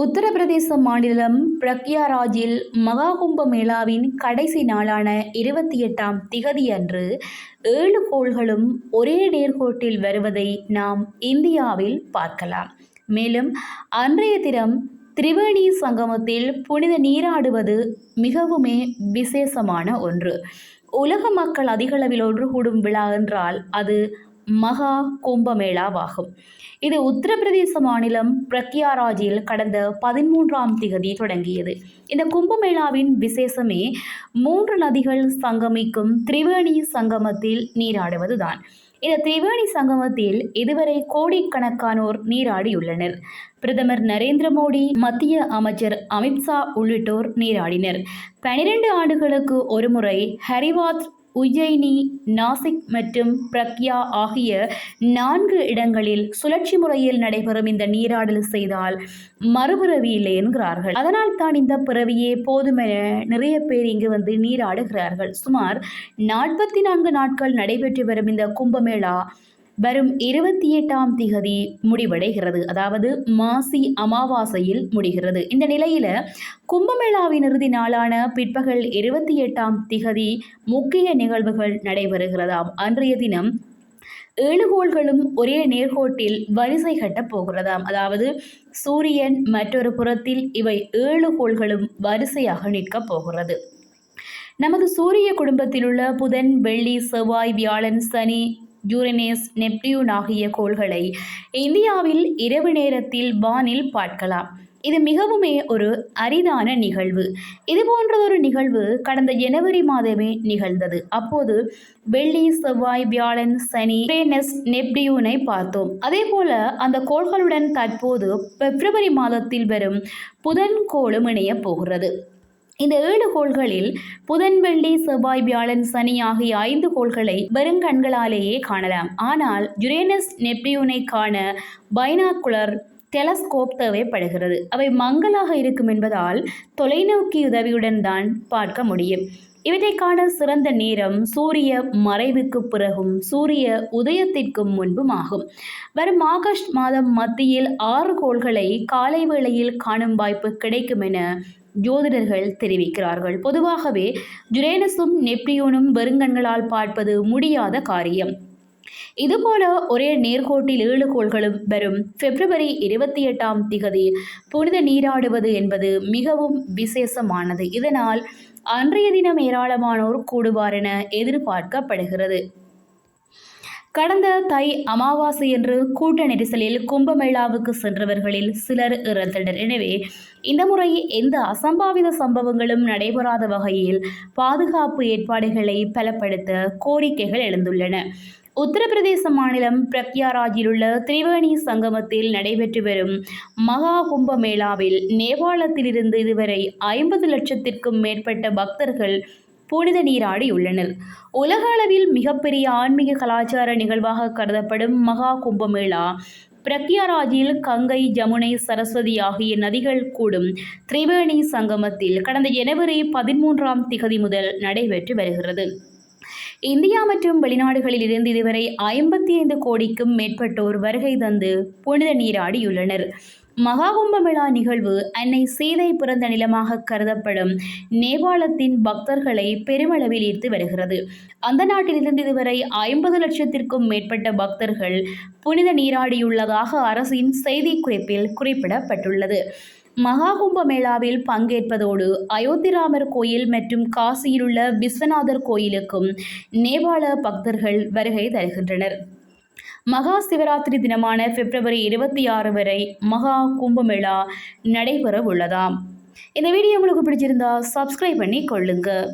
உத்தரப்பிரதேச மாநிலம் பிரக்யாராஜில் மகா கும்ப மேளாவின் கடைசி நாளான இருபத்தி எட்டாம் திகதியன்று ஏழு கோள்களும் ஒரே நேர்கோட்டில் வருவதை நாம் இந்தியாவில் பார்க்கலாம். மேலும் அன்றைய தினம் திரிவேணி சங்கமத்தில் புனித நீராடுவது மிகவுமே விசேஷமான ஒன்று. உலக மக்கள் அதிகளவில் ஒன்று கூடும் விழா என்றால் அது மகா கும்பமேளாவாகும். இது உத்தரப்பிரதேச மாநிலம் பிரத்யாராஜில் கடந்த பதிமூன்றாம் திகதி தொடங்கியது. இந்த கும்பமேளாவின் விசேஷமே மூன்று நதிகள் சங்கமிக்கும் திரிவேணி சங்கமத்தில் நீராடுவதுதான். இந்த திரிவேணி சங்கமத்தில் இதுவரை கோடிக்கணக்கானோர் நீராடியுள்ளனர். பிரதமர் நரேந்திர மோடி மத்திய அமைச்சர் அமித்ஷா உள்ளிட்டோர் நீராடினர். பனிரெண்டு ஆண்டுகளுக்கு ஒருமுறை ஹரிவாத் உஜ்ஜயினி நாசிக் மற்றும் பிரக்யா ஆகிய நான்கு இடங்களில் சுழற்சி முறையில் நடைபெறும் இந்த நீராடல் செய்தால் மறுபிறவி இல்லை என்கிறார்கள். அதனால் தான் இந்த பிறவியே போதுமென நிறைய பேர் இங்கு வந்து நீராடுகிறார்கள். சுமார் நாற்பத்தி நான்கு நாட்கள் நடைபெற்று வரும் இந்த கும்பமேளா வரும் இருபத்தி எட்டாம் திகதி முடிவடைகிறது. அதாவது மாசி அமாவாசையில் முடிகிறது. இந்த நிலையில் கும்பமேளாவின் இறுதி நாளான பிற்பகல் இருபத்தி எட்டாம் திகதி முக்கிய நிகழ்வுகள் நடைபெறுகிறதாம். அன்றைய தினம் ஏழுகோள்களும் ஒரே நேர்கோட்டில் வரிசை கட்டப் போகிறதாம். அதாவது சூரியன் மற்றொரு புறத்தில் இவை ஏழு கோள்களும் வரிசையாக நிற்கப் போகிறது. நமது சூரிய குடும்பத்திலுள்ள புதன் வெள்ளி செவ்வாய் வியாழன் சனி யூரனேஸ் நெப்டியூன் ஆகிய கோள்களை இந்தியாவில் இரவு நேரத்தில் வானில் பார்க்கலாம். இது மிகவுமே ஒரு அரிதான நிகழ்வு. இது போன்றதொரு நிகழ்வு கடந்த ஜனவரி மாதமே நிகழ்ந்தது. அப்போது வெள்ளி செவ்வாய் வியாழன் சனி யுரேனஸ் நெப்டியூனை பார்த்தோம். அதே போல அந்த கோள்களுடன் தற்போது பிப்ரவரி மாதத்தில் வரும் புதன் கோளும் இணைய போகிறது. இந்த ஏழு கோள்களில் புதன் வெள்ளி செவ்வாய் வியாழன் சனி ஆகிய ஐந்து கோள்களை வெறுங்கண்களாலேயே காணலாம். ஆனால் யுரேனஸ் நெப்டியூனை காண பைனாக்குலர் டெலஸ்கோப் தேவைப்படுகிறது. அவை மங்கலாக இருக்கும் என்பதால் தொலைநோக்கி உதவியுடன் தான் பார்க்க முடியும். இவற்றைக்கான சிறந்த நேரம் சூரிய மறைவுக்கு பிறகும் சூரிய உதயத்திற்கும் முன்பும் ஆகும் வரும் ஆகஸ்ட் மாதம் மத்தியில் ஆறு கோள்களை காலை வேளையில் காணும் வாய்ப்பு கிடைக்கும் என ஜோதிடர்கள் தெரிவிக்கிறார்கள். பொதுவாகவே ஜுரேனஸும் நெப்டியூனும் வெறுங்கண்களால் பார்ப்பது முடியாத காரியம். இதுபோல ஒரே நேர்கோட்டில் ஏழு கோள்களும் வரும் பிப்ரவரி இருபத்தி எட்டாம் திகதி புனித நீராடுவது என்பது மிகவும் விசேஷமானது. இதனால் அன்றைய தினம் ஏராளமானோர் கூடுவார் என எதிர்பார்க்கப்படுகிறது. கடந்த தை அமாவாசை என்று கூட்ட நெரிசலில் கும்பமேளாவுக்கு சென்றவர்களில் சிலர் இறந்தனர் எனவே இந்த முறை எந்த அசம்பாவித சம்பவங்களும் நடைபெறாத வகையில் பாதுகாப்பு ஏற்பாடுகளை பலப்படுத்த கோரிக்கைகள் எழுந்துள்ளன. உத்தரப்பிரதேச மாநிலம் பிரக்யாராஜில் உள்ள திரிவேணி சங்கமத்தில் நடைபெற்று வரும் மகா கும்ப மேளாவில் நேபாளத்திலிருந்து இதுவரை ஐம்பது லட்சத்திற்கும் மேற்பட்ட பக்தர்கள் புனித நீராடியுள்ளனர் உலக அளவில் மிகப்பெரிய ஆன்மீக கலாச்சார நிகழ்வாக கருதப்படும் மகா கும்பமேளா பிரக்யாராஜில் கங்கை ஜமுனை சரஸ்வதி ஆகிய நதிகள் கூடும் திரிவேணி சங்கமத்தில் கடந்த ஜனவரி பதிமூன்றாம் திகதி முதல் நடைபெற்று வருகிறது. இந்தியா மற்றும் வெளிநாடுகளில் இருந்து இதுவரை ஐம்பத்தி ஐந்து கோடிக்கும் மேற்பட்டோர் வருகை தந்து புனித நீராடியுள்ளனர் மகாகும்பமேளா நிகழ்வு அன்னை சீதை பிறந்த நிலமாக கருதப்படும் நேபாளத்தின் பக்தர்களை பெருமளவில் ஈர்த்து வருகிறது. அந்த நாட்டிலிருந்து இதுவரை ஐம்பது லட்சத்திற்கும் மேற்பட்ட பக்தர்கள் புனித நீராடியுள்ளதாக அரசின் செய்திக்குறிப்பில் குறிப்பிடப்பட்டுள்ளது. மகாகும்ப மேளாவில் பங்கேற்பதோடு அயோத்திராமர் கோயில் மற்றும் காசியிலுள்ள விஸ்வநாதர் கோயிலுக்கும் நேபாள பக்தர்கள் வருகை தருகின்றனர். மகா சிவராத்திரி தினமான பிப்ரவரி இருபத்தி ஆறு வரை மகா கும்பமேளா நடைபெற உள்ளதாம் இந்த வீடியோ உங்களுக்கு பிடிச்சிருந்தா சப்ஸ்கிரைப் பண்ணி கொள்ளுங்கள்